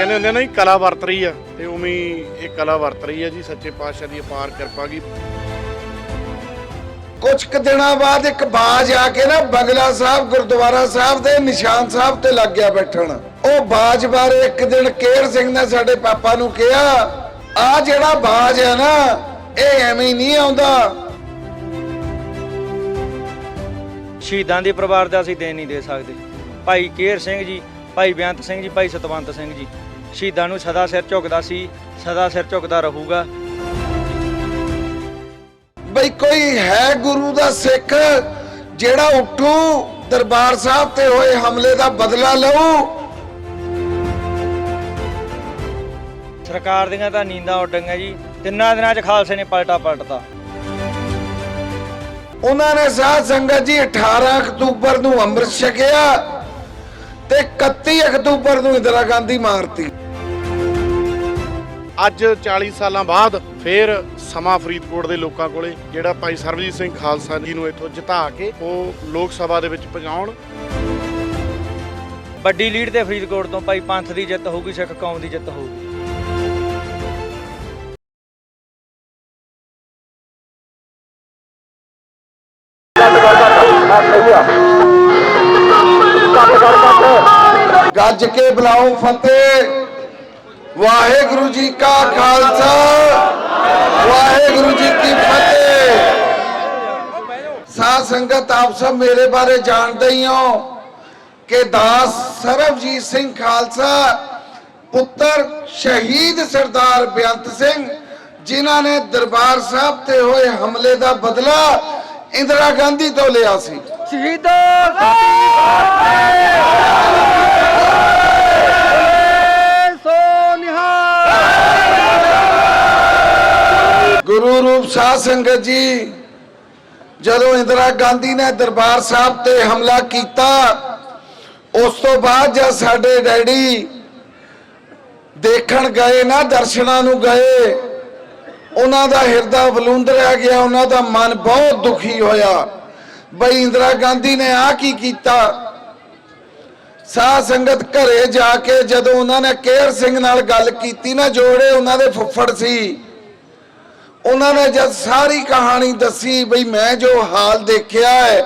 ਕਹਿੰਦੇ ਹੁੰਦੇ ਆ ਨਾ ਜੀ ਕਲਾ ਵਰਤ ਰਹੀ ਆ। ਤੇ ਉਵੇਂ ਹੀ ਇਹ ਕਲਾ ਵਰਤ ਰਹੀ ਆ ਜੀ ਸੱਚੇ ਪਾਤਸ਼ਾਹ ਦੀ ਅਪਾਰ ਕਿਰਪਾ ਕੀ। ਕੁਝ ਕੁ ਦਿਨਾਂ ਬਾਅਦ ਇੱਕ ਬਾਜ ਆ ਕੇ ਨਾ ਬਗਲਾ ਸਾਹਿਬ ਗੁਰਦੁਆਰਾ ਸਾਹਿਬ ਦੇ ਨਿਸ਼ਾਨ ਸਾਹਿਬ ਤੇ ਲੱਗ ਗਿਆ ਬੈਠਣ। ਉਹ ਬਾਜ ਬਾਰੇ ਇੱਕ ਦਿਨ ਕੇਰ ਸਿੰਘ ਨੇ ਸਾਡੇ ਪਾਪਾ ਨੂੰ ਕਿਹਾ ਆ ਜਿਹੜਾ ਬਾਜ ਹੈ ਨਾ ਇਹ ਐਵੇਂ ਹੀ ਨਹੀਂ ਆਉਂਦਾ। ਸ਼ਹੀਦਾਂ ਦੇ ਪਰਿਵਾਰ ਦਾ ਅਸੀਂ ਦੇਣ ਨਹੀਂ ਦੇ ਸਕਦੇ। ਭਾਈ ਕੇਰ ਸਿੰਘ ਜੀ ਭਾਈ ਬੇਅੰਤ ਸਿੰਘ ਜੀ ਭਾਈ ਸਤਵੰਤ ਸਿੰਘ ਜੀ ਸ਼ਹੀਦਾਂ ਨੂੰ ਸਦਾ ਸਿਰ ਝੁਕਦਾ ਸੀ ਸਦਾ ਸਿਰ ਝੁਕਦਾ ਰਹੂਗਾ। ਬਈ ਕੋਈ ਹੈ ਗੁਰੂ ਦਾ ਸਿੱਖ ਜਿਹੜਾ ਉੱਠੂ ਦਰਬਾਰ ਸਾਹਿਬ ਤੇ ਹੋਏ ਹਮਲੇ ਦਾ ਬਦਲਾ ਲਊ? ਸਰਕਾਰ ਦੀਆਂ ਤਾਂ ਨੀਂਦਾਂ ਉੱਡੀਆਂ ਜੀ ਤਿੰਨਾਂ ਦਿਨਾਂ 'ਚ ਖਾਲਸੇ ਨੇ ਪਲਟਾ ਪਲਟਤਾ। ਉਹਨਾਂ ਨੇ ਸਾਧ ਸੰਗਤ ਜੀ 18 ਅਕਤੂਬਰ ਨੂੰ ਅੰਮ੍ਰਿਤ ਛਕਿਆ ਤੇ 31 ਅਕਤੂਬਰ ਨੂੰ ਇੰਦਰਾ ਗਾਂਧੀ ਮਾਰਤੀ। ਅੱਜ 40 ਸਾਲਾਂ ਬਾਅਦ ਫੇਰ ਸਮਾਂ ਫਰੀਦਕੋਟ ਦੇ ਲੋਕਾਂ ਕੋਲੇ ਜਿਹੜਾ ਭਾਈ ਸਰਬਜੀਤ ਸਿੰਘ ਖਾਲਸਾ ਜੀ ਨੂੰ ਇੱਥੋਂ ਜਿਤਾ ਕੇ ਉਹ ਲੋਕ ਸਭਾ ਦੇ ਵਿੱਚ ਪਹੁੰਚਾਉਣ ਵੱਡੀ ਲੀਡ ਤੇ ਫਰੀਦਕੋਟ ਤੋਂ ਭਾਈ ਪੰਥ ਦੀ ਜਿੱਤ ਹੋਊਗੀ ਸਿੱਖ ਕੌਮ ਦੀ ਜਿੱਤ ਹੋਊਗੀ। ਗੱਜ ਕੇ ਬੁਲਾਓ ਫਤਿਹ। ਵਾਹਿਗੁਰੂ ਜੀ ਕਾ ਖਾਲਸਾ, ਵਾਹਿਗੁਰੂ ਜੀ ਕੀ ਫਤਿਹ। ਸਾਧ ਸੰਗਤ ਆਪ ਸਭ ਮੇਰੇ ਬਾਰੇ ਜਾਣਦੇ ਹੀ ਹੋ ਕਿ ਦਾਸ ਸਰਬਜੀਤ ਸਿੰਘ ਖਾਲਸਾ, ਪੁੱਤਰ ਸ਼ਹੀਦ ਸਰਦਾਰ ਬੇਅੰਤ ਸਿੰਘ, ਜਿਨ੍ਹਾਂ ਨੇ ਦਰਬਾਰ ਸਾਹਿਬ ਤੇ ਹੋਏ ਹਮਲੇ ਦਾ ਬਦਲਾ ਇੰਦਰਾ ਗਾਂਧੀ ਤੋਂ ਲਿਆ ਸੀ। ਗੁਰੂ ਰੂਪ ਸਾਧ ਸੰਗਤ ਜੀ, ਜਦੋਂ ਇੰਦਰਾ ਗਾਂਧੀ ਨੇ ਦਰਬਾਰ ਸਾਹਿਬ ਤੇ ਹਮਲਾ ਕੀਤਾ, ਉਸ ਤੋਂ ਬਾਅਦ ਜਦ ਸਾਡੇ ਡੈਡੀ ਦੇਖਣ ਗਏ ਨਾ, ਦਰਸ਼ਨਾਂ ਨੂੰ ਗਏ, ਉਹਨਾਂ ਦਾ ਹਿਰਦਾ ਬਲੂੰਦਰਿਆ ਗਿਆ, ਉਹਨਾਂ ਦਾ ਮਨ ਬਹੁਤ ਦੁਖੀ ਹੋਇਆ। ਬਈ ਇੰਦਰਾ ਗਾਂਧੀ ਨੇ ਆ ਕੀ ਕੀਤਾ? ਸਾਧ ਸੰਗਤ ਘਰੇ ਜਾ ਕੇ ਜਦੋਂ ਉਹਨਾਂ ਨੇ ਕੇਰ ਸਿੰਘ ਨਾਲ ਗੱਲ ਕੀਤੀ ਨਾ, ਜੋੜੇ ਉਹਨਾਂ ਦੇ ਫੁੱਫੜ ਸੀ ਉਹਨਾਂ ਨੇ ਜਦ ਸਾਰੀ ਕਹਾਣੀ ਦੱਸੀ ਬਈ ਮੈਂ ਜੋ ਹਾਲ ਦੇਖਿਆ ਹੈ,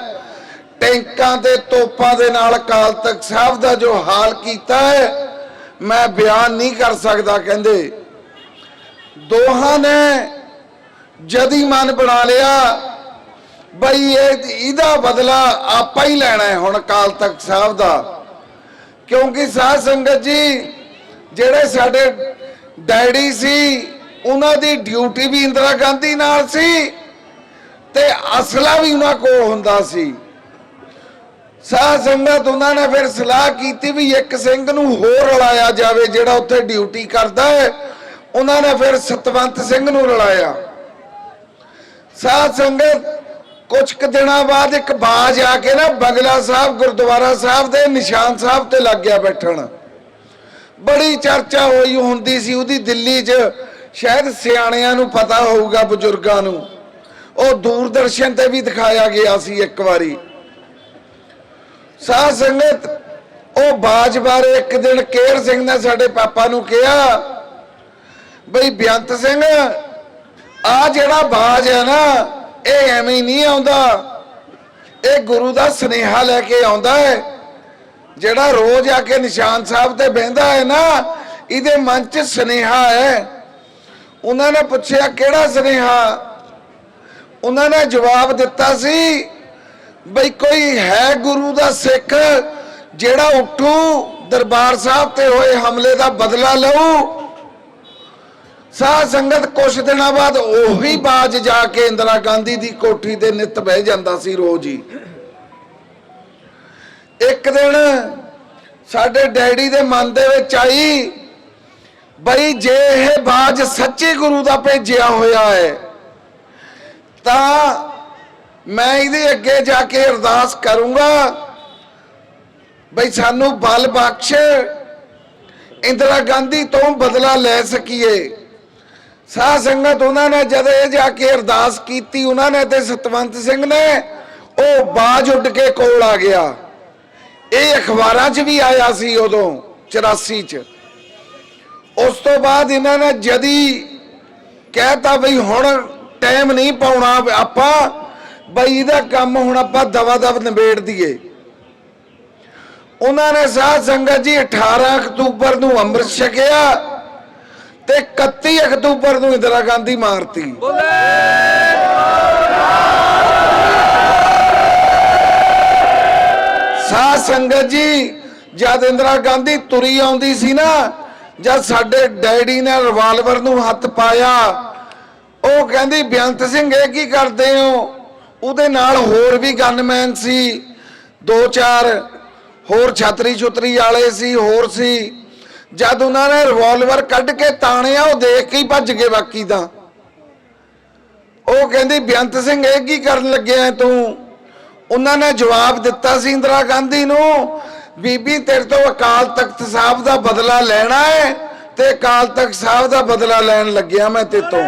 ਟੈਂਕਾਂ ਤੇ ਤੋਪਾਂ ਦੇ ਨਾਲ ਅਕਾਲ ਤਖਤ ਸਾਹਿਬ ਦਾ ਜੋ ਹਾਲ ਕੀਤਾ ਹੈ, ਮੈਂ ਬਿਆਨ ਨਹੀਂ ਕਰ ਸਕਦਾ, ਕਹਿੰਦੇ। ਦੋਹਾਂ ਨੇ ਜਦੀ ਮਨ ਬਣਾ ਲਿਆ, ਬਈ ਇਹ ਇਹਦਾ ਬਦਲਾ ਆਪਾਂ ਹੀ ਲੈਣਾ ਹੈ ਹੁਣ ਅਕਾਲ ਤਖਤ ਸਾਹਿਬ ਦਾ। ਕਿਉਂਕਿ ਸਾਧ ਸੰਗਤ ਜੀ, ਜਿਹੜੇ ਸਾਡੇ ਡੈਡੀ ਸੀ ਉਹਨਾਂ ਦੀ ਡਿਊਟੀ ਵੀ ਇੰਦਰਾ ਗਾਂਧੀ ਨਾਲ ਸੀ ਤੇ ਅਸਲਾ ਵੀ ਉਹਨਾਂ ਕੋਲ ਹੁੰਦਾ ਸੀ। ਸਾਧ ਸੰਗਤ ਉਹਨਾਂ ਨੇ ਫਿਰ ਸਲਾਹ ਕੀਤੀ ਵੀ ਇੱਕ ਸਿੰਘ ਨੂੰ ਹੋਰ ਰਲਾਇਆ ਜਾਵੇ ਜਿਹੜਾ ਉੱਥੇ ਡਿਊਟੀ ਕਰਦਾ ਹੈ। ਉਹਨਾਂ ਨੇ ਫਿਰ ਸਤਵੰਤ ਸਿੰਘ ਨੂੰ ਰਲਾਇਆ। ਸਾਧ ਸੰਗਤ ਕੁਝ ਕੁ ਦਿਨਾਂ ਬਾਅਦ ਇੱਕ ਬਾਜ ਆ ਕੇ ਨਾ ਬਗਲਾ ਸਾਹਿਬ, ਗੁਰਦੁਆਰਾ ਸਾਹਿਬ ਦੇ ਨਿਸ਼ਾਨ ਸਾਹਿਬ ਤੇ ਲੱਗ ਗਿਆ ਬੈਠਣ। ਬੜੀ ਚਰਚਾ ਹੋਈ ਹੁੰਦੀ ਸੀ, ਉਹਦੀ ਦਿੱਲੀ 'ਚ ਸ਼ਾਇਦ ਸਿਆਣਿਆਂ ਨੂੰ ਪਤਾ ਹੋਊਗਾ ਬਜ਼ੁਰਗਾਂ ਨੂੰ। ਉਹ ਦੂਰਦਰਸ਼ਨ ਤੇ ਵੀ ਦਿਖਾਇਆ ਗਿਆ ਸੀ ਇੱਕ ਵਾਰੀ। ਸਾਧ ਸੰਗਤ, ਉਹ ਬਾਜ ਬਾਰੇ ਇੱਕ ਦਿਨ ਕੇਰ ਸਿੰਘ ਨੇ ਸਾਡੇ ਪਾਪਾ ਨੂੰ ਕਿਹਾ, ਬਈ ਬੇਅੰਤ ਸਿੰਘ ਆ ਜਿਹੜਾ ਬਾਜ ਹੈ ਨਾ, ਇਹ ਐਵੇਂ ਨਹੀਂ ਆਉਂਦਾ। ਇਹ ਗੁਰੂ ਦਾ ਸਨੇਹਾ ਲੈ ਕੇ ਆਉਂਦਾ ਹੈ। ਜਿਹੜਾ ਰੋਜ਼ ਆ ਕੇ ਨਿਸ਼ਾਨ ਸਾਹਿਬ ਤੇ ਬਹਿੰਦਾ ਹੈ ਨਾ, ਇਹਦੇ ਮਨ 'ਚ ਸਨੇਹਾ ਹੈ। ਉਹਨਾਂ ਨੇ ਪੁੱਛਿਆ, ਕਿਹੜਾ ਸੁਨੇਹਾ? ਉਹਨਾਂ ਨੇ ਜਵਾਬ ਦਿੱਤਾ ਸੀ, ਬਈ ਕੋਈ ਹੈ ਗੁਰੂ ਦਾ ਸਿੱਖ ਜਿਹੜਾ ਉੱਠੂ ਦਰਬਾਰ ਸਾਹਿਬ ਤੇ ਹੋਏ ਹਮਲੇ ਦਾ ਬਦਲਾ ਲਊ? ਸਾਧ ਸੰਗਤ ਕੁਛ ਦਿਨਾਂ ਬਾਅਦ ਉਹੀ ਬਾਜ ਜਾ ਕੇ ਇੰਦਰਾ ਗਾਂਧੀ ਦੀ ਕੋਠੀ ਤੇ ਨਿੱਤ ਬਹਿ ਜਾਂਦਾ ਸੀ ਰੋਜ਼ ਹੀ। ਇੱਕ ਦਿਨ ਸਾਡੇ ਡੈਡੀ ਦੇ ਮਨ ਦੇ ਵਿੱਚ ਆਈ ਬਈ ਜੇ ਇਹ ਬਾਜ ਸੱਚੇ ਗੁਰੂ ਦਾ ਭੇਜਿਆ ਹੋਇਆ ਹੈ, ਤਾਂ ਮੈਂ ਇਹਦੇ ਅੱਗੇ ਜਾ ਕੇ ਅਰਦਾਸ ਕਰੂੰਗਾ, ਬਈ ਸਾਨੂੰ ਬਲ ਬਖਸ਼, ਇੰਦਰਾ ਗਾਂਧੀ ਤੋਂ ਬਦਲਾ ਲੈ ਸਕੀਏ। ਸਾਧ ਸੰਗਤ ਉਹਨਾਂ ਨੇ ਜਦ ਇਹ ਜਾ ਕੇ ਅਰਦਾਸ ਕੀਤੀ, ਉਹਨਾਂ ਨੇ ਤੇ ਸਤਵੰਤ ਸਿੰਘ ਨੇ, ਉਹ ਬਾਜ ਉੱਡ ਕੇ ਕੋਲ ਆ ਗਿਆ। ਇਹ ਅਖਬਾਰਾਂ 'ਚ ਵੀ ਆਇਆ ਸੀ ਉਦੋਂ 84 'ਚ। ਉਸ ਤੋਂ ਬਾਅਦ ਇਹਨਾਂ ਨੇ ਜਦੀ ਕਹਿਤਾ ਬਈ ਹੁਣ ਟਾਈਮ ਨਹੀਂ ਪਾਉਣਾ ਆਪਾਂ ਬਈ ਇਹਦਾ ਕੰਮ ਹੁਣ ਆਪਾਂ ਦਵਾ ਦਵ ਨਿਬੇੜ ਦਈਏ। ਉਹਨਾਂ ਨੇ ਸਾਧ ਸੰਗਤ ਜੀ 18 ਅਕਤੂਬਰ ਨੂੰ ਅੰਮ੍ਰਿਤ ਛਕਿਆ ਤੇ 31 ਅਕਤੂਬਰ ਨੂੰ ਇੰਦਰਾ ਗਾਂਧੀ ਮਾਰਤੀ। ਸਾਧ ਸੰਗਤ ਜੀ ਜਦ ਇੰਦਰਾ ਗਾਂਧੀ ਤੁਰੀ ਆਉਂਦੀ ਸੀ ਨਾ ਜਦ ਸਾਡੇ ਡੈਡੀ ਨੇ ਰਿਵਾਲਵਰ ਨੂੰ ਹੱਥ ਪਾਇਆ, ਉਹ ਕਹਿੰਦੀ, ਬੇਅੰਤ ਸਿੰਘ, ਇਹ ਕੀ ਕਰਦੇ ਹੋ? ਉਹਦੇ ਨਾਲ ਹੋਰ ਵੀ ਗਨਮੈਨ ਸੀ, ਦੋ ਚਾਰ, ਹੋਰ ਛਤਰੀ ਛੁਤਰੀ ਵਾਲੇ ਸੀ, ਹੋਰ ਸੀ। ਜਦ ਉਹਨਾਂ ਨੇ ਰਿਵਾਲਵਰ ਕੱਢ ਕੇ ਤਾਣਿਆ, ਉਹ ਦੇਖ ਕੇ ਹੀ ਭੱਜ ਗਏ ਬਾਕੀ ਦਾ ਉਹ ਕਹਿੰਦੀ, ਬੇਅੰਤ ਸਿੰਘ, ਇਹ ਕੀ ਕਰਨ ਲੱਗਿਆ ਤੂੰ? ਉਹਨਾਂ ਨੇ ਜਵਾਬ ਦਿੱਤਾ ਸੀ ਇੰਦਰਾ ਗਾਂਧੀ ਨੂੰ ਬੀਬੀ ਤੇਰੇ ਤੋਂ ਅਕਾਲ ਤਖਤ ਸਾਹਿਬ ਦਾ ਬਦਲਾ ਲੈਣਾ ਹੈ ਤੇ ਅਕਾਲ ਤਖਤ ਸਾਹਿਬ ਦਾ ਬਦਲਾ ਲੈਣ ਲੱਗਿਆ ਮੈਂ ਤੇ ਤੋਂ।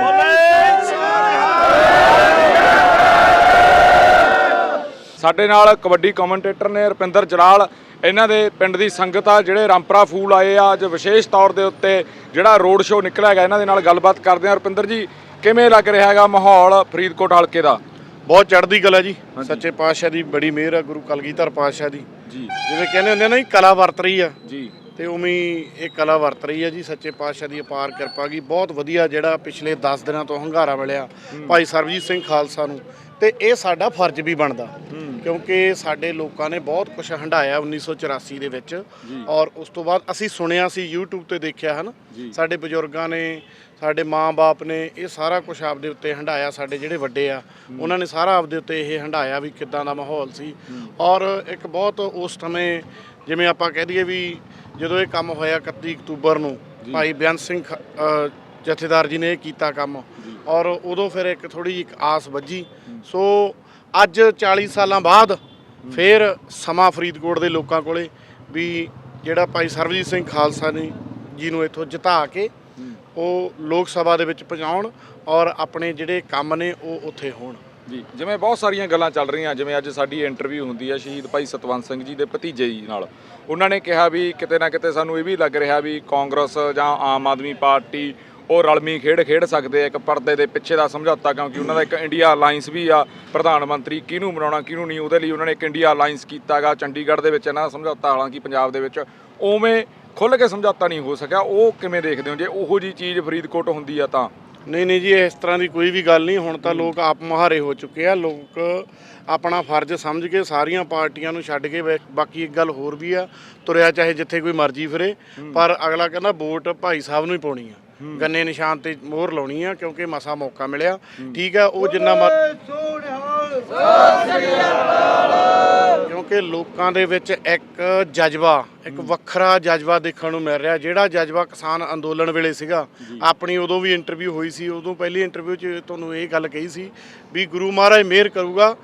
ਸਾਡੇ ਨਾਲ ਕਬੱਡੀ ਕਮੈਂਟੇਟਰ ਨੇ ਰੁਪਿੰਦਰ ਜਲਾਲ। ਇਹਨਾਂ ਦੇ ਪਿੰਡ ਦੀ ਸੰਗਤ ਆ ਜਿਹੜੇ ਰਾਮਪਰਾ ਫੂਲ ਆਏ ਆ ਅੱਜ ਵਿਸ਼ੇਸ਼ ਤੌਰ ਦੇ ਉੱਤੇ ਜਿਹੜਾ ਰੋਡ ਸ਼ੋਅ ਨਿਕਲਿਆ ਹੈਗਾ ਇਹਨਾਂ ਦੇ ਨਾਲ ਗੱਲਬਾਤ ਕਰਦੇ ਆ। ਰੁਪਿੰਦਰ ਜੀ ਕਿਵੇਂ ਲੱਗ ਰਿਹਾ ਹੈਗਾ ਮਾਹੌਲ ਫਰੀਦਕੋਟ ਹਲਕੇ ਦਾ? ਬਹੁਤ ਚੜ੍ਹਦੀ ਕਲਾ ਜੀ। ਸੱਚੇ ਪਾਤਸ਼ਾਹ ਦੀ ਬੜੀ ਮਿਹਰ ਆ ਗੁਰੂ ਕਲਗੀਧਰ ਪਾਤਸ਼ਾਹ ਦੀ। ਜੀ। ਜਿਵੇਂ ਕਹਿੰਦੇ ਹੁੰਦੇ ਨਾ ਜੀ ਕਲਾ ਵਰਤ ਰਹੀ ਆ। ਜੀ। ਤੇ ਉਵੇਂ ਹੀ ਇਹ ਕਲਾ ਵਰਤ ਰਹੀ ਹੈ ਜੀ ਸੱਚੇ ਪਾਤਸ਼ਾਹ ਦੀ ਅਪਾਰ ਕਿਰਪਾ ਕੀ। ਬਹੁਤ ਵਧੀਆ ਜਿਹੜਾ ਪਿਛਲੇ 10 ਦਿਨਾਂ ਤੋਂ ਹੰਗਾਰਾ ਮਿਲਿਆ ਭਾਈ ਸਰਬਜੀਤ ਸਿੰਘ ਖਾਲਸਾ ਨੂੰ। ਤੇ ਇਹ ਸਾਡਾ ਫਰਜ਼ ਵੀ ਬਣਦਾ। ਕਿਉਂਕਿ ਸਾਡੇ ਲੋਕਾਂ ਨੇ ਬਹੁਤ ਕੁਝ ਹੰਡਾਇਆ 1984 ਦੇ ਵਿੱਚ। ਔਰ ਉਸ ਤੋਂ ਬਾਅਦ ਅਸੀਂ ਸੁਣਿਆ ਸੀ YouTube ਤੇ ਦੇਖਿਆ ਹਨ। ਸਾਡੇ ਬਜ਼ੁਰਗਾਂ ਨੇ ਸਾਡੇ ਮਾਂ-ਬਾਪ ਨੇ ਇਹ ਸਾਰਾ ਕੁਝ ਆਪਦੇ ਉੱਤੇ ਹੰਡਾਇਆ ਸਾਡੇ ਜਿਹੜੇ ਵੱਡੇ ਆ ਉਹਨਾਂ ਨੇ ਸਾਰਾ ਆਪਦੇ ਉੱਤੇ ਇਹ ਹੰਡਾਇਆ ਵੀ ਕਿੱਦਾਂ ਦਾ ਮਾਹੌਲ ਸੀ। ਔਰ ਇੱਕ ਬਹੁਤ ਉਸ ਸਮੇਂ ਜਿਵੇਂ ਆਪਾਂ ਕਹਿ ਦਈਏ ਵੀ ਜਦੋਂ ਇਹ ਕੰਮ ਹੋਇਆ 31 ਅਕਤੂਬਰ ਨੂੰ ਭਾਈ ਬੇਅੰਤ ਸਿੰਘ ਜਥੇਦਾਰ ਜੀ ਨੇ ਇਹ ਕੀਤਾ ਕੰਮ। ਔਰ ਉਦੋਂ ਫਿਰ ਇੱਕ ਥੋੜੀ ਜਿਹੀ ਇੱਕ ਆਸ ਵੱਜੀ। ਸੋ ਅੱਜ 40 ਸਾਲਾਂ ਬਾਅਦ ਫਿਰ ਸਮਾਂ ਫਰੀਦਕੋਟ ਦੇ ਲੋਕਾਂ ਕੋਲੇ ਵੀ ਜਿਹੜਾ ਭਾਈ ਸਰਬਜੀਤ ਸਿੰਘ ਖਾਲਸਾ ਨੇ ਜੀ ਨੂੰ ਇੱਥੋਂ ਜਿਤਾ ਕੇ ਉਹ ਲੋਕ ਸਭਾ ਦੇ ਵਿੱਚ ਪਹੁੰਚਾਉਣ ਔਰ ਆਪਣੇ ਜਿਹੜੇ ਕੰਮ ਨੇ ਉਹ ਉੱਥੇ ਹੋਣ। ਜੀ, ਜਿਵੇਂ ਬਹੁਤ ਸਾਰੀਆਂ ਗੱਲਾਂ ਚੱਲ ਰਹੀਆਂ, ਜਿਵੇਂ ਅੱਜ ਸਾਡੀ ਇੰਟਰਵਿਊ ਹੁੰਦੀ ਹੈ ਸ਼ਹੀਦ ਭਾਈ ਸਤਵੰਤ ਸਿੰਘ ਜੀ ਦੇ ਭਤੀਜੇ ਜੀ ਨਾਲ। ਉਹਨਾਂ ਨੇ ਕਿਹਾ ਵੀ ਕਿਤੇ ਨਾ ਕਿਤੇ ਸਾਨੂੰ ਇਹ ਵੀ ਲੱਗ ਰਿਹਾ ਵੀ ਕਾਂਗਰਸ ਜਾਂ ਆਮ ਆਦਮੀ ਪਾਰਟੀ ਉਹ ਰਲਮੀ ਖੇਡ ਖੇਡ ਸਕਦੇ ਆ ਇੱਕ ਪਰਦੇ ਦੇ ਪਿੱਛੇ ਦਾ ਸਮਝੌਤਾ ਕਿਉਂਕਿ ਉਹਨਾਂ ਦਾ ਇੱਕ ਇੰਡੀਆ ਅਲਾਈਅੰਸ ਵੀ ਆ ਪ੍ਰਧਾਨ ਮੰਤਰੀ ਕਿਹਨੂੰ ਬਣਾਉਣਾ ਕਿਹਨੂੰ ਨਹੀਂ ਉਹਦੇ ਲਈ ਉਹਨਾਂ ਨੇ ਇੱਕ ਇੰਡੀਆ ਅਲਾਈਅੰਸ ਕੀਤਾਗਾ ਚੰਡੀਗੜ੍ਹ ਦੇ ਵਿੱਚ ਇਹਨਾਂ ਦਾ ਸਮਝੌਤਾ ਹਾਲਾਂਕਿ ਪੰਜਾਬ ਦੇ ਵਿੱਚ ਉਵੇਂ ਖੁੱਲ੍ਹ ਕੇ ਸਮਝੌਤਾ ਨਹੀਂ ਹੋ ਸਕਿਆ। ਉਹ ਕਿਵੇਂ ਦੇਖਦੇ ਹੋ? ਜੇ ਉਹੋ ਜੀ ਚੀਜ਼ ਫਰੀਦਕੋਟ ਹੁੰਦੀ ਆ ਤਾਂ? ਨਹੀਂ ਨਹੀਂ ਜੀ ਇਸ ਤਰ੍ਹਾਂ ਦੀ ਕੋਈ ਵੀ ਗੱਲ ਨਹੀਂ। ਹੁਣ ਤਾਂ ਲੋਕ ਆਪ ਮੁਹਾਰੇ ਹੋ ਚੁੱਕੇ ਆ। ਲੋਕ ਆਪਣਾ ਫਰਜ਼ ਸਮਝ ਕੇ ਸਾਰੀਆਂ ਪਾਰਟੀਆਂ ਨੂੰ ਛੱਡ ਕੇ ਬਾਕੀ ਇੱਕ ਗੱਲ ਹੋਰ ਵੀ ਆ। ਤੁਰਿਆ ਚਾਹੇ ਜਿੱਥੇ ਕੋਈ ਮਰਜ਼ੀ ਫਿਰੇ ਪਰ ਅਗਲਾ ਕਹਿੰਦਾ ਵੋਟ ਭਾਈ ਸਾਹਿਬ ਨੂੰ ਹੀ ਪਾਉਣੀ ਆ। ਗੰਨੇ ਨਿਸ਼ਾਨ ਤੇ ਮੋਹਰ ਲਾਉਣੀ ਆ ਕਿਉਂਕਿ ਮਸਾ ਮੌਕਾ ਮਿਲਿਆ। ਠੀਕ ਆ ਉਹ ਜਿੰਨਾ ਮਰ- ਕਿਉਂਕਿ ਲੋਕਾਂ ਦੇ ਵਿੱਚ ਇੱਕ ਜਜ਼ਬਾ ਇੱਕ ਵੱਖਰਾ ਜਜ਼ਬਾ ਦੇਖਣ ਨੂੰ ਮਿਲ ਰਿਹਾ ਜਿਹੜਾ ਜਜ਼ਬਾ ਕਿਸਾਨ ਅੰਦੋਲਨ ਵੇਲੇ ਸੀਗਾ। ਆਪਣੀ ਉਦੋਂ ਵੀ ਇੰਟਰਵਿਊ ਹੋਈ ਸੀ ਉਦੋਂ ਪਹਿਲੀ ਇੰਟਰਵਿਊ 'ਚ ਤੁਹਾਨੂੰ ਇਹ ਗੱਲ ਕਹੀ ਸੀ ਵੀ ਗੁਰੂ ਮਹਾਰਾਜ ਮਿਹਰ ਕਰੂਗਾ।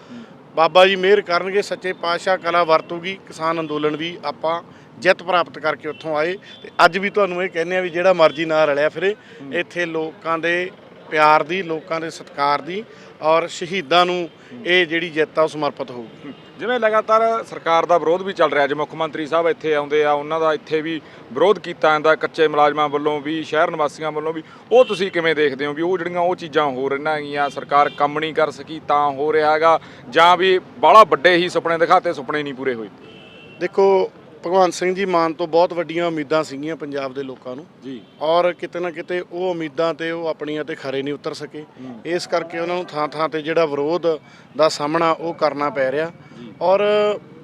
ਬਾਬਾ ਜੀ ਮਿਹਰ ਕਰਨਗੇ ਸੱਚੇ ਪਾਤਸ਼ਾਹ ਕਲਾ ਵਰਤੂਗੀ ਕਿਸਾਨ ਅੰਦੋਲਨ ਵੀ ਆਪਾਂ ਜਿੱਤ ਪ੍ਰਾਪਤ ਕਰਕੇ ਉੱਥੋਂ ਆਏ ਤੇ ਅੱਜ ਵੀ ਤੁਹਾਨੂੰ ਇਹ ਕਹਿੰਦੇ ਆ ਵੀ ਜਿਹੜਾ ਮਰਜ਼ੀ ਨਾਲ ਰਲਿਆ ਫਿਰੇ ਇੱਥੇ ਲੋਕਾਂ ਦੇ ਪਿਆਰ ਦੀ ਲੋਕਾਂ ਦੇ ਸਤਿਕਾਰ ਦੀ ਔਰ ਸ਼ਹੀਦਾਂ ਨੂੰ ਇਹ ਜਿਹੜੀ ਜਿੱਤ ਆ ਉਹ ਸਮਰਪਿਤ ਹੋਊਗੀ। ਜਿਵੇਂ ਲਗਾਤਾਰ ਸਰਕਾਰ ਦਾ ਵਿਰੋਧ ਵੀ ਚੱਲ ਰਿਹਾ ਜਿਵੇਂ ਮੁੱਖ ਮੰਤਰੀ ਸਾਹਿਬ ਇੱਥੇ ਆਉਂਦੇ ਆ ਉਹਨਾਂ ਦਾ ਇੱਥੇ ਵੀ ਵਿਰੋਧ ਕੀਤਾ ਜਾਂਦਾ ਕੱਚੇ ਮੁਲਾਜ਼ਮਾਂ ਵੱਲੋਂ ਵੀ ਸ਼ਹਿਰ ਨਿਵਾਸੀਆਂ ਵੱਲੋਂ ਵੀ ਉਹ ਤੁਸੀਂ ਕਿਵੇਂ ਦੇਖਦੇ ਹੋ ਵੀ ਉਹ ਜਿਹੜੀਆਂ ਉਹ ਚੀਜ਼ਾਂ ਹੋ ਰਹੀਆਂ ਹੈਗੀਆਂ ਸਰਕਾਰ ਕੰਮ ਨਹੀਂ ਕਰ ਸਕੀ ਤਾਂ ਹੋ ਰਿਹਾ ਹੈਗਾ ਜਾਂ ਵੀ ਬਾਹਲਾ ਵੱਡੇ ਹੀ ਸੁਪਨੇ ਦਿਖਾਤੇ ਸੁਪਨੇ ਨਹੀਂ ਪੂਰੇ ਹੋਏ? ਦੇਖੋ ਭਗਵੰਤ ਸਿੰਘ ਜੀ ਮਾਨ ਤੋਂ ਬਹੁਤ ਵੱਡੀਆਂ ਉਮੀਦਾਂ ਸੀਗੀਆਂ ਪੰਜਾਬ ਦੇ ਲੋਕਾਂ ਨੂੰ। ਜੀ। ਔਰ ਕਿਤੇ ਨਾ ਕਿਤੇ ਉਹ ਉਮੀਦਾਂ ਤੇ ਉਹ ਆਪਣੀਆਂ ਤੇ ਖਰੇ ਨਹੀਂ ਉਤਰ ਸਕੇ। ਇਸ ਕਰਕੇ ਉਹਨਾਂ ਨੂੰ ਥਾਂ ਥਾਂ ਤੇ ਜਿਹੜਾ ਵਿਰੋਧ ਦਾ ਸਾਹਮਣਾ ਉਹ ਕਰਨਾ ਪੈ ਰਿਹਾ। ਔਰ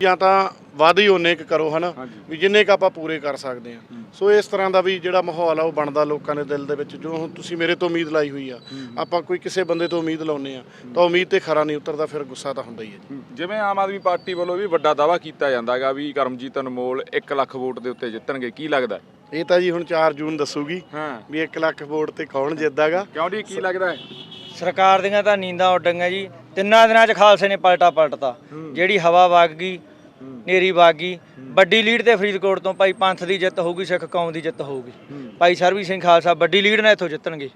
ਜਾਂ ਤਾਂ ਵਾਅਦੇ ਹੀ ਉਹਨੇ ਕੁ ਕਰੋ ਹਨਾ? ਵੀ ਜਿੰਨੇ ਕ ਆਪਾਂ ਪੂਰੇ ਕਰ ਸਕਦੇ ਆ ਸੋ ਇਸ ਤਰ੍ਹਾਂ ਦਾ ਵੀ ਜਿਹੜਾ ਮਾਹੌਲ ਆ ਉਹ ਬਣਦਾ ਲੋਕਾਂ ਦੇ ਦਿਲ ਦੇ ਵਿੱਚ। ਜੋ ਹੁਣ ਤੁਸੀਂ ਮੇਰੇ ਤੋਂ ਉਮੀਦ ਲਾਈ ਹੋਈ ਆ। ਆਪਾਂ ਕੋਈ ਕਿਸੇ ਬੰਦੇ ਤੋਂ ਉਮੀਦ ਲਾਉਨੇ ਆ। ਤਾਂ ਉਮੀਦ ਤੇ ਖਰਾ ਨਹੀਂ ਉਤਰਦਾ ਫਿਰ ਗੁੱਸਾ ਤਾਂ ਹੁੰਦਾ ਹੀ ਹੈ ਜੀ। ਜਿਵੇਂ ਆਮ ਆਦਮੀ ਪਾਰਟੀ ਵੱਲੋਂ ਵੀ ਵੱਡਾ ਦਾਵਾ ਕੀਤਾ ਜਾਂਦਾ ਹੈਗਾ ਵੀ ਕਰਮਜੀਤ ਅਨਮੋਲ 1 ਲੱਖ ਵੋਟ ਦੇ ਉੱਤੇ ਜਿੱਤਣਗੇ ਕੀ ਲੱਗਦਾ? ਇਹ ਤਾਂ ਜੀ ਹੁਣ 4 ਜੂਨ ਦੱਸੂਗੀ ਵੀ 1 ਲੱਖ ਵੋਟ ਤੇ ਕੌਣ ਜਿੱਤਦਾਗਾ। ਕਿਉਂ ਜੀ ਕੀ ਲੱਗਦਾ ਹੈ? ਸਰਕਾਰ ਦੀਆਂ ਤਾਂ ਨੀਂਦਾਂ ਉੱਡੀਆਂ ਜੀ। ਤਿੰਨਾਂ ਦਿਨਾਂ 'ਚ ਖਾਲਸੇ ਨੇ ਪਲਟਾ ਪਲਟਤਾ ਜਿਹੜੀ ਹਵਾ ਵਗ ਗਈ ਨੇਰੀ ਵਗ ਵੱਡੀ ਲੀਡ ਤੇ ਫਰੀਦਕੋਟ ਤੋਂ ਭਾਈ ਪੰਥ ਦੀ ਜਿੱਤ ਹੋਊਗੀ, ਸਿੱਖ ਕੌਮ ਦੀ ਜਿੱਤ ਹੋਊਗੀ। ਭਾਈ ਸਰਬੀ ਸਿੰਘ ਖਾਲਸਾ ਵੱਡੀ ਲੀਡ ਨਾਲ ਇੱਥੋਂ ਜਿੱਤਣਗੇ।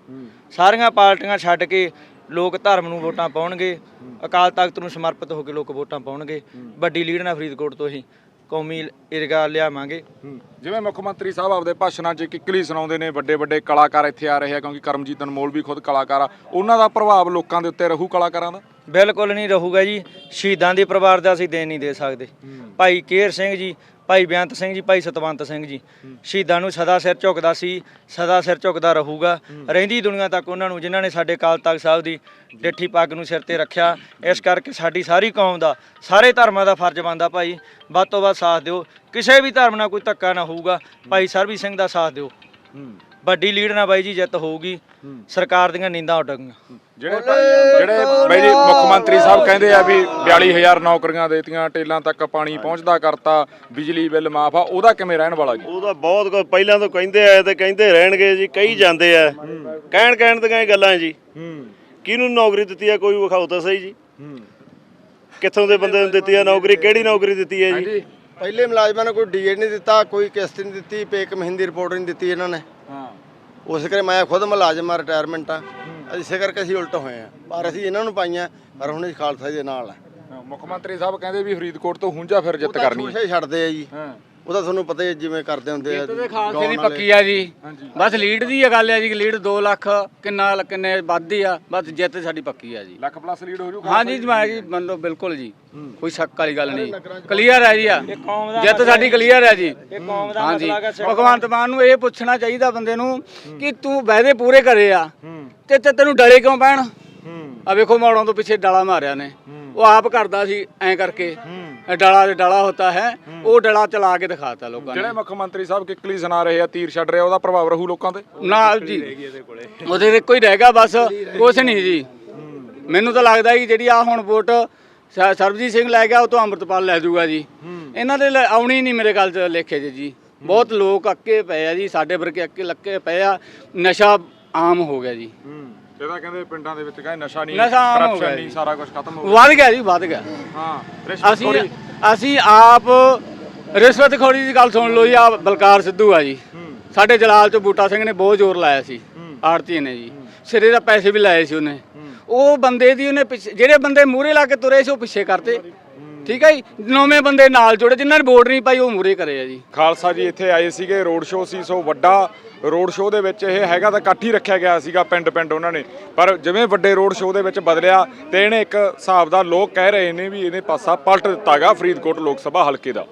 ਸਾਰੀਆਂ ਪਾਰਟੀਆਂ ਛੱਡ ਕੇ ਲੋਕ ਧਰਮ ਨੂੰ ਵੋਟਾਂ ਪਾਉਣਗੇ। ਅਕਾਲ ਤਖਤ ਨੂੰ ਸਮਰਪਿਤ ਹੋ ਕੇ ਲੋਕ ਵੋਟਾਂ ਪਾਉਣਗੇ। ਵੱਡੀ ਲੀਡ ਨਾਲ ਫਰੀਦਕੋਟ ਤੋਂ ਹੀ ਕੌਮੀ ਇਰਗਾ ਲਿਆਵਾਂਗੇ। ਜਿਵੇਂ ਮੁੱਖ ਮੰਤਰੀ ਸਾਹਿਬ ਆਪਦੇ ਭਾਸ਼ਣਾਂ 'ਚ ਕਿੱਕਲੀ ਸੁਣਾਉਂਦੇ ਨੇ, ਵੱਡੇ ਵੱਡੇ ਕਲਾਕਾਰ ਇੱਥੇ ਆ ਰਹੇ ਆ, ਕਿਉਂਕਿ ਕਰਮਜੀਤ ਅਨਮੋਲ ਵੀ ਖੁਦ ਕਲਾਕਾਰ ਆ। ਉਹਨਾਂ ਦਾ ਪ੍ਰਭਾਵ ਲੋਕਾਂ ਦੇ ਉੱਤੇ ਰਹੂ ਕਲਾਕਾਰਾਂ ਦਾ? ਬਿਲਕੁਲ ਨਹੀਂ ਰਹੂਗਾ ਜੀ। ਸ਼ਹੀਦਾਂ ਦੀ ਪਰਿਵਾਰ ਦਾ ਅਸੀਂ ਦੇਣ ਨਹੀਂ ਦੇ ਸਕਦੇ। ਭਾਈ ਕੇਰ ਸਿੰਘ ਜੀ ਭਾਈ ਬੇਅੰਤ ਸਿੰਘ ਜੀ ਭਾਈ ਸਤਵੰਤ ਸਿੰਘ ਜੀ। ਸ਼ਹੀਦਾਂ ਨੂੰ ਸਦਾ ਸਿਰ ਝੁਕਦਾ ਸੀ ਸਦਾ ਸਿਰ ਝੁਕਦਾ ਰਹੂਗਾ। ਰਹਿੰਦੀ ਦੁਨੀਆ ਤੱਕ ਉਹਨਾਂ ਨੂੰ ਜਿਨ੍ਹਾਂ ਨੇ ਸਾਡੇ ਕਾਲ ਤਖਤ ਸਾਹਿਬ ਦੀ ਡਿੱਠੀ ਪੱਗ ਨੂੰ ਸਿਰ ਤੇ ਰੱਖਿਆ ਇਸ ਕਰਕੇ ਸਾਡੀ ਸਾਰੀ ਕੌਮ ਦਾ ਸਾਰੇ ਧਰਮਾਂ ਦਾ ਫਰਜ਼ ਬਣਦਾ ਭਾਈ। ਵੱਧ ਤੋਂ ਵੱਧ ਸਾਥ ਦਿਓ। ਕਿਸੇ ਵੀ ਧਰਮ ਨਾਲ ਕੋਈ ਧੱਕਾ ਨਾ ਹੋਊਗਾ। ਭਾਈ ਸਰਬੀ ਸਿੰਘ ਦਾ ਸਾਥ ਦਿਓ। ਵੱਡੀ ਲੀਡ ਨਾਲ ਬਾਈ ਜੀ ਜਿੱਤ ਹੋਊਗੀ। ਸਰਕਾਰ ਦੀਆਂ ਨੀਂਦਾਂ ਉੱਡਣਗੀਆਂ। ਜਿਹੜੇ ਜਿਹੜੇ ਬਾਈ ਜੀ ਮੁੱਖ ਮੰਤਰੀ ਸਾਹਿਬ ਕਹਿੰਦੇ ਆ ਵੀ 42000 ਨੌਕਰੀਆਂ ਦੇਤੀਆਂ ਟੇਲਾਂ ਤੱਕ ਪਾਣੀ ਪਹੁੰਚਦਾ ਕਰਤਾ ਬਿਜਲੀ ਬਿੱਲ ਮਾਫ ਆ ਉਹਦਾ ਕਿਵੇਂ ਰਹਿਣ ਵਾਲਾ ਜੀ? ਉਹਦਾ ਬਹੁਤ ਕੁਝ ਪਹਿਲਾਂ ਤੋਂ ਕਹਿੰਦੇ ਆਏ ਤੇ ਕਹਿੰਦੇ ਰਹਿਣਗੇ ਜੀ ਕਹੀ ਜਾਂਦੇ ਆ। ਕਹਿਣ ਕਹਿਣ ਦੀਆਂ ਹੀ ਗੱਲਾਂ ਜੀ। ਕਿਹਨੂੰ ਨੌਕਰੀ ਦਿੱਤੀ ਆ ਕੋਈ ਵਿਖਾਓ ਤਾਂ ਸਹੀ ਜੀ। ਕਿੱਥੋਂ ਦੇ ਬੰਦੇ ਨੂੰ ਦਿੱਤੀ ਆ ਨੌਕਰੀ ਕਿਹੜੀ ਨੌਕਰੀ ਦਿੱਤੀ ਹੈ ਜੀ? ਪਹਿਲੇ ਮੁਲਾਜ਼ਮਾਂ ਨੂੰ ਕੋਈ ਡੀਏ ਨਹੀਂ ਦਿੱਤਾ ਕੋਈ ਕਿਸ਼ਤ ਨਹੀਂ ਦਿੱਤੀ ਪੇ ਕਮਿਸ਼ਨ ਦੀ ਰਿਪੋਰਟ ਨਹੀਂ ਦਿੱਤੀ ਇਹਨਾਂ ਨੇ। ਉਸ ਕਰਕੇ ਮੈਂ ਖੁਦ ਮੁਲਾਜ਼ਮ ਆ ਰਿਟਾਇਰਮੈਂਟ ਆ। ਇਸੇ ਕਰਕੇ ਅਸੀਂ ਉਲਟ ਹੋਏ ਆ। ਪਰ ਅਸੀਂ ਇਹਨਾਂ ਨੂੰ ਪਾਈਆਂ ਪਰ ਹੁਣ ਅਸੀਂ ਖਾਲਸਾ ਜੀ ਦੇ ਨਾਲ ਆ। ਮੁੱਖ ਮੰਤਰੀ ਸਾਹਿਬ ਕਹਿੰਦੇ ਵੀ ਫਰੀਦਕੋਟ ਤੋਂ ਹੁੰਜਾ ਫਿਰ ਜਿੱਤ ਕਰਨੀ ਹੈ। ਛੱਡਦੇ ਆ ਜੀ। ਉਹ ਤਾਂ ਤੁਹਾਨੂੰ ਪਤਾ ਹੀ ਹੈ ਜਿਵੇਂ ਕਰਦੇ ਹੁੰਦੇ ਆ ਤੇ ਖਾਲਸੇ ਗਾਉਣ ਦੀ ਵਾਲੇ। ਪੱਕੀ ਆ ਜੀ। ਬਸ ਲੀਡ ਦੀ ਆ ਗੱਲ ਆ ਜੀ ਲੀਡ 2 ਲੱਖ ਕਿੰਨਾ ਕਿੰਨੇ ਵੱਧਦੀ ਆ ਬਸ ਜਿੱਤ ਸਾਡੀ ਪੱਕੀ ਆ ਜੀ। ਲੱਖ ਪਲੱਸ ਲੀਡ ਹੋ ਜੂ ਹਾਂਜੀ ਜੀ। ਮੈਂ ਜੀ ਮੰਨੋ ਬਿਲਕੁਲ ਜੀ। ਕੋਈ ਸ਼ੱਕ ਵਾਲੀ ਗੱਲ ਨਹੀਂ। ਕਲੀਅਰ ਹੈ ਜੀ ਆ। ਜਿੱਤ ਸਾਡੀ ਕਲੀਅਰ ਹੈ। ਜੀ। ਇਹ ਕੌਮ ਦਾ ਹਾਂਜੀ। ਮਸਲਾ ਹੈਗਾ ਭਗਵੰਤ ਮਾਨ ਨੂੰ ਇਹ ਪੁੱਛਣਾ ਚਾਹੀਦਾ ਬੰਦੇ ਨੂੰ ਕਿ ਤੂੰ ਵਾਅਦੇ ਪੂਰੇ ਕਰੇ ਆ ਤੇ ਤੇ ਤੈਨੂੰ ਡਲੇ ਕਿਉਂ ਪੈਣ? ਆ ਵੇਖੋ ਮੋੜੋਂ ਤੋਂ ਪਿੱਛੇ ਡਾਲਾ ਮਾਰਿਆ ਨੇ। ਉਹ ਆਪ ਕਰਦਾ ਸੀ ਐਂ ਕਰਕੇ। ਡਾਲਾ ਡਾਲਾ ਹੁੰਦਾ ਹੈ ਉਹ ਡਲਾ ਚਲਾ ਕੇ ਦਿਖਾਤਾ ਲੋਕਾਂ ਨੇ। ਜਿਹੜੇ ਮੁੱਖ ਮੰਤਰੀ ਸਾਹਿਬ ਕਿੱਕਲੀ ਸੁਣਾ ਰਹੇ ਆ ਤੀਰ ਛੱਡ ਰਹੇ ਉਹਦਾ ਪ੍ਰਭਾਵ ਰਹੂ ਲੋਕਾਂ ਤੇ? ਨਾਲ ਜੀ। ਉਹਦੇ ਤੇ ਕੋਈ ਰਹਿ ਗਿਆ ਬਸ ਕੁਛ ਨਹੀਂ ਜੀ। ਮੈਨੂੰ ਤਾਂ ਲੱਗਦਾ ਕਿ ਜਿਹੜੀ ਆ ਹੁਣ ਵੋਟ ਸ- ਸਰਬਜੀਤ ਸਿੰਘ ਲੈ ਗਿਆ ਉਹ ਤੋਂ ਅੰਮ੍ਰਿਤਪਾਲ ਲੈ ਜਾਊਗਾ ਜੀ। ਇਹਨਾਂ ਦੇ ਲੈ- ਆਉਣੀ ਨਹੀਂ ਮੇਰੇ ਗੱਲ 'ਚ ਲੇਖੇ 'ਚ ਜੀ। ਬਹੁਤ ਲੋਕ ਅੱਕੇ ਪਏ ਆ ਜੀ ਸਾਡੇ ਵਰਗੇ ਅੱਕੇ ਲੱਕੇ ਪਏ ਆ ਨਸ਼ਾ ਆਮ ਹੋ ਗਿਆ ਜੀ। ਇਹਦਾ ਕਹਿੰਦੇ ਪਿੰਡਾਂ ਦੇ ਵਿੱਚ ਕਹਿੰਦੇ ਨਸ਼ਾ ਨਹੀਂ ਨਸ਼ਾ ਆਮ ਹੋ corruption ਗਿਆ ਨਹੀਂ ਜੀ। ਸਾਰਾ ਕੁਝ ਖਤਮ ਹੋ ਗਿਆ। ਵੱਧ ਗਿਆ ਜੀ ਵੱਧ ਗਿਆ। ਹਾਂ ਰਿਸ਼ਵਤ ਅਸੀਂ ਖੋਰੀ ਅਸੀਂ ਆਪ ਰਿਸ਼ਵਤਖੋਰੀ ਦੀ ਗੱਲ ਸੁਣ ਲਓ ਜੀ ਆ ਬਲਕਾਰ ਸਿੱਧੂ ਆ ਜੀ। ਸਾਡੇ ਜਲਾਲ ਚ ਬੂਟਾ ਸਿੰਘ ਨੇ ਬਹੁਤ ਜ਼ੋਰ ਲਾਇਆ ਸੀ ਆੜਤੀ ਨੇ ਜੀ। ਸਿਰੇ ਦਾ ਪੈਸੇ ਵੀ ਲਾਏ ਸੀ ਉਹਨੇ। ਉਹ ਬੰਦੇ ਦੀ ਉਹਨੇ ਪਿੱਛੇ ਜਿਹੜੇ ਬੰਦੇ ਮੂਰੇ ਲਾ ਕੇ ਤੁਰੇ ਸੀ ਉਹ ਪਿੱਛੇ ਕਰਤੇ। ਠੀਕ ਹੈ ਜੀ? ਨੌਵੇਂ ਬੰਦੇ ਨਾਲ ਜੁੜੇ, ਜਿਨ੍ਹਾਂ ਨੇ ਵੋਟ ਨਹੀਂ ਪਾਈ, ਉਹ ਮੂਰੇ ਕਰੇ ਆ ਜੀ। ਖਾਲਸਾ ਜੀ ਇੱਥੇ ਆਏ ਸੀਗੇ, ਰੋਡ ਸ਼ੋਅ ਸੀ, ਸੋ ਵੱਡਾ ਰੋਡ ਸ਼ੋਅ ਦੇ ਵਿੱਚ ਇਹ ਹੈਗਾ ਤਾਂ ਇਕੱਠ ਹੀ ਰੱਖਿਆ ਗਿਆ ਸੀਗਾ ਪਿੰਡ ਪਿੰਡ ਉਹਨਾਂ ਨੇ। ਪਰ ਜਿਵੇਂ ਵੱਡੇ ਰੋਡ ਸ਼ੋਅ ਦੇ ਵਿੱਚ ਬਦਲਿਆ, ਤੇ ਇਹਨੇ ਇੱਕ ਹਿਸਾਬ ਦਾ ਲੋਕ ਕਹਿ ਰਹੇ ਨੇ ਵੀ ਇਹਨੇ ਪਾਸਾ ਪਲਟ ਦਿੱਤਾਗਾ ਫਰੀਦਕੋਟ ਲੋਕ ਸਭਾ ਹਲਕੇ ਦਾ।